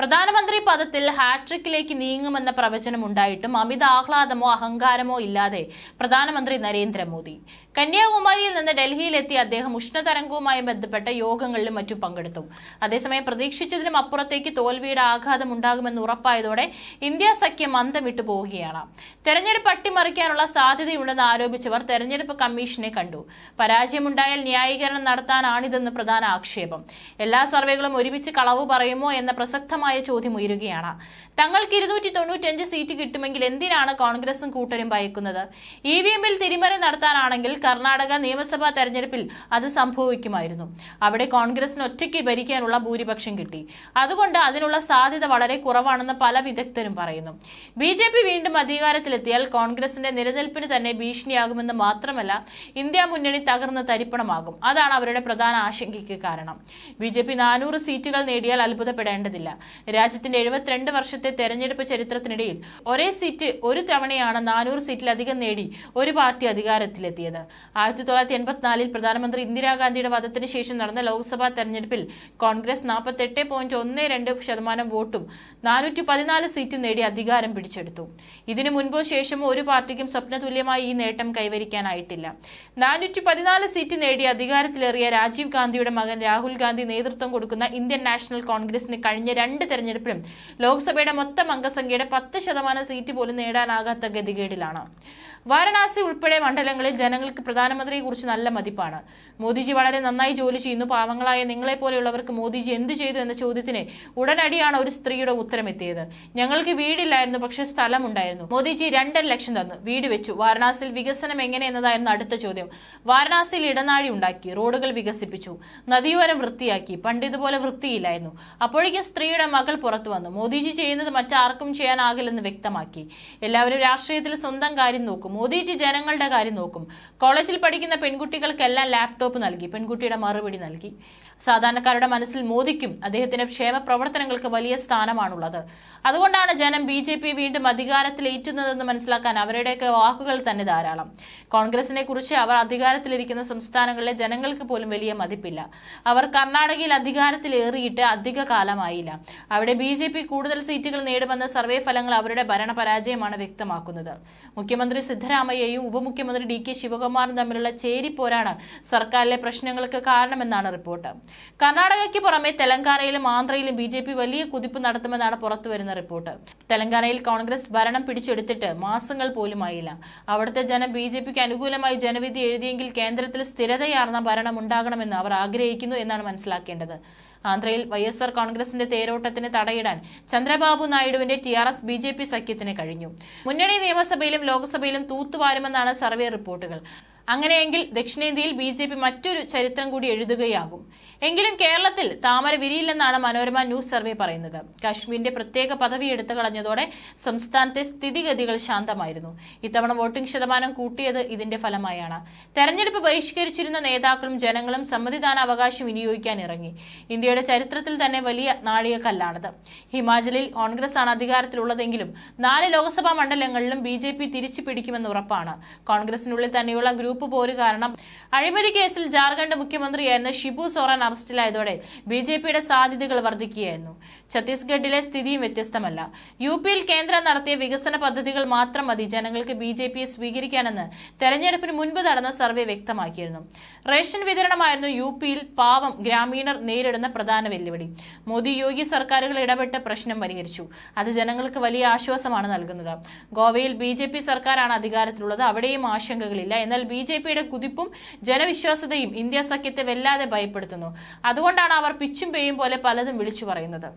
പ്രധാനമന്ത്രി പദത്തിൽ ഹാട്രിക്കിലേക്ക് നീങ്ങുമെന്ന പ്രവചനം ഉണ്ടായിട്ടും അമിത ആഹ്ലാദമോ അഹങ്കാരമോ ഇല്ലാതെ പ്രധാനമന്ത്രി നരേന്ദ്രമോദി. കന്യാകുമാരിയിൽ നിന്ന് ഡൽഹിയിലെത്തിയ അദ്ദേഹം ഉഷ്ണതരംഗവുമായി ബന്ധപ്പെട്ട യോഗങ്ങളിലും മറ്റും പങ്കെടുത്തു. അതേസമയം പ്രതീക്ഷിച്ചതിനും അപ്പുറത്തേക്ക് തോൽവിയുടെ ആഘാതം ഉണ്ടാകുമെന്ന് ഉറപ്പായതോടെ ഇന്ത്യ സഖ്യം മന്ദം വിട്ടു പോവുകയാണ്. തെരഞ്ഞെടുപ്പ് അട്ടിമറിക്കാനുള്ള സാധ്യതയുണ്ടെന്ന് ആരോപിച്ചവർ തെരഞ്ഞെടുപ്പ് കമ്മീഷനെ കണ്ടു. പരാജയമുണ്ടായാൽ ന്യായീകരണം നടത്താനാണിതെന്ന് പ്രധാന ആക്ഷേപം. എല്ലാ സർവേകളും ഒരുമിച്ച് കളവ് പറയുമോ എന്ന പ്രസക്തമായ ചോദ്യം ഉയരുകയാണ്. തങ്ങൾക്ക് ഇരുന്നൂറ്റി തൊണ്ണൂറ്റഞ്ച് സീറ്റ് കിട്ടുമെങ്കിൽ എന്തിനാണ് കോൺഗ്രസും കൂട്ടരും ഭയക്കുന്നത്? ഇ വി എമ്മിൽ തിരിമറി നടത്താനാണെങ്കിൽ കർണാടക നിയമസഭാ തെരഞ്ഞെടുപ്പിൽ അത് സംഭവിക്കുമായിരുന്നു. അവിടെ കോൺഗ്രസിന് ഒറ്റയ്ക്ക് ഭരിക്കാനുള്ള ഭൂരിപക്ഷം കിട്ടി. അതുകൊണ്ട് അതിനുള്ള സാധ്യത വളരെ കുറവാണെന്ന് പല വിദഗ്ധരും പറയുന്നു. ബി ജെ പി വീണ്ടും അധികാരത്തിലെത്തിയാൽ കോൺഗ്രസിന്റെ നിലനിൽപ്പിന് തന്നെ ഭീഷണിയാകുമെന്ന് മാത്രമല്ല ഇന്ത്യ മുന്നണി തകർന്ന് തരിപ്പണമാകും. അതാണ് അവരുടെ പ്രധാന ആശങ്കയ്ക്ക് കാരണം. ബി ജെ പി നാനൂറ് സീറ്റുകൾ നേടിയാൽ അത്ഭുതപ്പെടേണ്ടതില്ല. രാജ്യത്തിന്റെ എഴുപത്തിരണ്ട് വർഷത്തെ തെരഞ്ഞെടുപ്പ് ചരിത്രത്തിനിടയിൽ ഒരേ സീറ്റ് ഒരു തവണയാണ് നാനൂറ് സീറ്റിലധികം നേടി ഒരു പാർട്ടി അധികാരത്തിലെത്തിയത്. ആയിരത്തി തൊള്ളായിരത്തി എൺപത്തിനാലിൽ പ്രധാനമന്ത്രി ഇന്ദിരാഗാന്ധിയുടെ വധത്തിന് ശേഷം നടന്ന ലോക്സഭാ തെരഞ്ഞെടുപ്പിൽ കോൺഗ്രസ് നാൽപ്പത്തെട്ട് പോയിന്റ് ഒന്ന് രണ്ട് ശതമാനം വോട്ടും നാനൂറ്റി പതിനാല് സീറ്റും നേടി അധികാരം പിടിച്ചെടുത്തു. ഇതിനു മുൻപോ ശേഷമോ ഒരു പാർട്ടിക്കും സ്വപ്നതുല്യമായി ഈ നേട്ടം കൈവരിക്കാനായിട്ടില്ല. നാനൂറ്റി പതിനാല് സീറ്റ് നേടി അധികാരത്തിലേറിയ രാജീവ് ഗാന്ധിയുടെ മകൻ രാഹുൽ ഗാന്ധി നേതൃത്വം കൊടുക്കുന്ന ഇന്ത്യൻ നാഷണൽ കോൺഗ്രസിന് കഴിഞ്ഞ രണ്ട് തെരഞ്ഞെടുപ്പിലും ലോക്സഭയുടെ മൊത്തം അംഗസംഖ്യയുടെ പത്ത് ശതമാനം സീറ്റ് പോലും നേടാനാകാത്ത ഗതികേടിലാണ്. വാരണാസി ഉൾപ്പെടെ മണ്ഡലങ്ങളിൽ ജനങ്ങൾക്ക് പ്രധാനമന്ത്രിയെ കുറിച്ച് നല്ല മതിപ്പാണ്. മോദിജി വളരെ നന്നായി ജോലി ചെയ്യുന്നു. പാവങ്ങളായ നിങ്ങളെ പോലെയുള്ളവർക്ക് മോദിജി എന്ത് ചെയ്തു എന്ന ചോദ്യത്തിന് ഉടനടിയാണ് ഒരു സ്ത്രീയുടെ ഉത്തരമെത്തിയത്. ഞങ്ങൾക്ക് വീടില്ലായിരുന്നു പക്ഷെ സ്ഥലമുണ്ടായിരുന്നു. മോദിജി രണ്ടര ലക്ഷം തന്നു. വീട് വെച്ചു. വാരണാസിയിൽ വികസനം എങ്ങനെ എന്നതായിരുന്നു അടുത്ത ചോദ്യം. വാരണാസിയിൽ ഇടനാഴി ഉണ്ടാക്കി റോഡുകൾ വികസിപ്പിച്ചു നദിയോരം വൃത്തിയാക്കി. പണ്ട് ഇതുപോലെ വൃത്തിയില്ലായിരുന്നു. അപ്പോഴേക്കും സ്ത്രീയുടെ മകൾ പുറത്തു വന്നു. മോദിജി ചെയ്യുന്നത് മറ്റാർക്കും ചെയ്യാനാകില്ലെന്ന് വ്യക്തമാക്കി. എല്ലാവരും രാഷ്ട്രീയത്തിൽ സ്വന്തം കാര്യം നോക്കും. മോദിജി ജനങ്ങളുടെ കാര്യം നോക്കും. കോളേജിൽ പഠിക്കുന്ന പെൺകുട്ടികൾക്കെല്ലാം ലാപ്ടോപ്പ് നൽകി. പെൺകുട്ടിയുടെ മറുപടി നൽകി. സാധാരണക്കാരുടെ മനസ്സിൽ മോദിക്കും അദ്ദേഹത്തിന്റെ ക്ഷേമ പ്രവർത്തനങ്ങൾക്ക് വലിയ സ്ഥാനമാണുള്ളത്. അതുകൊണ്ടാണ് ജനം ബി ജെ പി വീണ്ടും അധികാരത്തിലേറ്റുന്നതെന്ന് മനസ്സിലാക്കാൻ അവരുടെയൊക്കെ വാക്കുകൾ തന്നെ ധാരാളം. കോൺഗ്രസിനെ കുറിച്ച് അവർ അധികാരത്തിലിരിക്കുന്ന സംസ്ഥാനങ്ങളിലെ ജനങ്ങൾക്ക് പോലും വലിയ മതിപ്പില്ല. അവർ കർണാടകയിൽ അധികാരത്തിലേറിയിട്ട് അധിക കാലമായില്ല. അവിടെ ബി കൂടുതൽ സീറ്റുകൾ നേടുമെന്ന സർവേ ഫലങ്ങൾ അവരുടെ ഭരണപരാജയമാണ് വ്യക്തമാക്കുന്നത്. മുഖ്യമന്ത്രി സിദ്ധരാമയ്യയും ഉപമുഖ്യമന്ത്രി ഡി കെ ശിവകുമാറും തമ്മിലുള്ള ചേരിപ്പോരാണ് സർക്കാരിലെ പ്രശ്നങ്ങൾക്ക് കാരണമെന്നാണ് റിപ്പോർട്ട്. കർണാടകയ്ക്ക് പുറമെ തെലങ്കാനയിലും ആന്ധ്രയിലും ബി ജെ പി വലിയ കുതിപ്പ് നടത്തുമെന്നാണ് പുറത്തുവരുന്ന റിപ്പോർട്ട്. തെലങ്കാനയിൽ കോൺഗ്രസ് ഭരണം പിടിച്ചെടുത്തിട്ട് മാസങ്ങൾ പോലുമായില്ല അവിടുത്തെ ജനം ബി ജെ പിക്ക് അനുകൂലമായി ജനവിധി എഴുതിയെങ്കിൽ കേന്ദ്രത്തിൽ സ്ഥിരതയാർന്ന ഭരണം ഉണ്ടാകണമെന്ന് അവർ ആഗ്രഹിക്കുന്നു എന്നാണ് മനസ്സിലാക്കേണ്ടത്. ആന്ധ്രയിൽ വൈഎസ്ആർ എസ് ആർ കോൺഗ്രസിന്റെ തേരോട്ടത്തിന് തടയിടാൻ Chandrababu നായിഡുവിന്റെ T R S B J P സഖ്യത്തിന് കഴിഞ്ഞു. മുന്നണി നിയമസഭയിലും ലോക്സഭയിലും തൂത്തുവാരുമെന്നാണ് സർവേ റിപ്പോർട്ടുകൾ. അങ്ങനെയെങ്കിൽ ദക്ഷിണേന്ത്യയിൽ ബി ജെ പി മറ്റൊരു ചരിത്രം കൂടി എഴുതുകയാകും. എങ്കിലും കേരളത്തിൽ താമര വിരിയില്ലെന്നാണ് മനോരമ ന്യൂസ് സർവേ പറയുന്നത്. കാശ്മീരിന്റെ പ്രത്യേക പദവി എടുത്തു കളഞ്ഞതോടെ സംസ്ഥാനത്തെ സ്ഥിതിഗതികൾ ശാന്തമായിരുന്നു. ഇത്തവണ വോട്ടിംഗ് ശതമാനം കൂട്ടിയത് ഇതിന്റെ ഫലമായാണ്. തെരഞ്ഞെടുപ്പ് ബഹിഷ്കരിച്ചിരുന്ന നേതാക്കളും ജനങ്ങളും സമ്മതിദാന അവകാശം വിനിയോഗിക്കാൻ ഇറങ്ങി. ഇന്ത്യയുടെ ചരിത്രത്തിൽ തന്നെ വലിയ നാഴികക്കല്ലാണത്. ഹിമാചലിൽ കോൺഗ്രസ് ആണ് അധികാരത്തിലുള്ളതെങ്കിലും നാല് ലോക്സഭാ മണ്ഡലങ്ങളിലും ബി ജെ പി തിരിച്ചു പിടിക്കുമെന്ന് ഉറപ്പാണ്. കോൺഗ്രസിനുള്ളിൽ തന്നെയുള്ള ഗ്രൂപ്പ് പോര് കാരണം. അഴിമതി കേസിൽ ജാർഖണ്ഡ് മുഖ്യമന്ത്രിയായിരുന്ന ഷിബു സോറൻ അറസ്റ്റിലായതോടെ ബി ജെ പിയുടെ സാധ്യതകൾ വർദ്ധിക്കുകയായിരുന്നു. ഛത്തീസ്ഗഡിലെ സ്ഥിതിയും വ്യത്യസ്തമല്ല. യു പിയിൽ കേന്ദ്രം നടത്തിയ വികസന പദ്ധതികൾ മാത്രം മതി. ജനങ്ങൾക്ക് ബി ജെ പിയെ സ്വീകരിക്കാനെന്ന് തെരഞ്ഞെടുപ്പിന് മുൻപ് നടന്ന സർവേ വ്യക്തമാക്കിയിരുന്നു. റേഷൻ വിതരണമായിരുന്നു യു പിയിൽ പാവം ഗ്രാമീണർ നേരിടുന്ന പ്രധാന വെല്ലുവിളി. മോദി യോഗി സർക്കാരുകൾ ഇടപെട്ട് പ്രശ്നം പരിഹരിച്ചു. അത് ജനങ്ങൾക്ക് വലിയ ആശ്വാസമാണ് നൽകുന്നത്. ഗോവയിൽ ബി ജെ പി സർക്കാരാണ് അധികാരത്തിലുള്ളത്. അവിടെയും ആശങ്കകളില്ല. എന്നാൽ ബി ജെ പിയുടെ കുതിപ്പും ജനവിശ്വാസതയും ഇന്ത്യ സഖ്യത്തെ വല്ലാതെ ഭയപ്പെടുത്തുന്നു. അതുകൊണ്ടാണ് അവർ പിച്ചും പേയും പോലെ പലതും വിളിച്ചു പറയുന്നത്.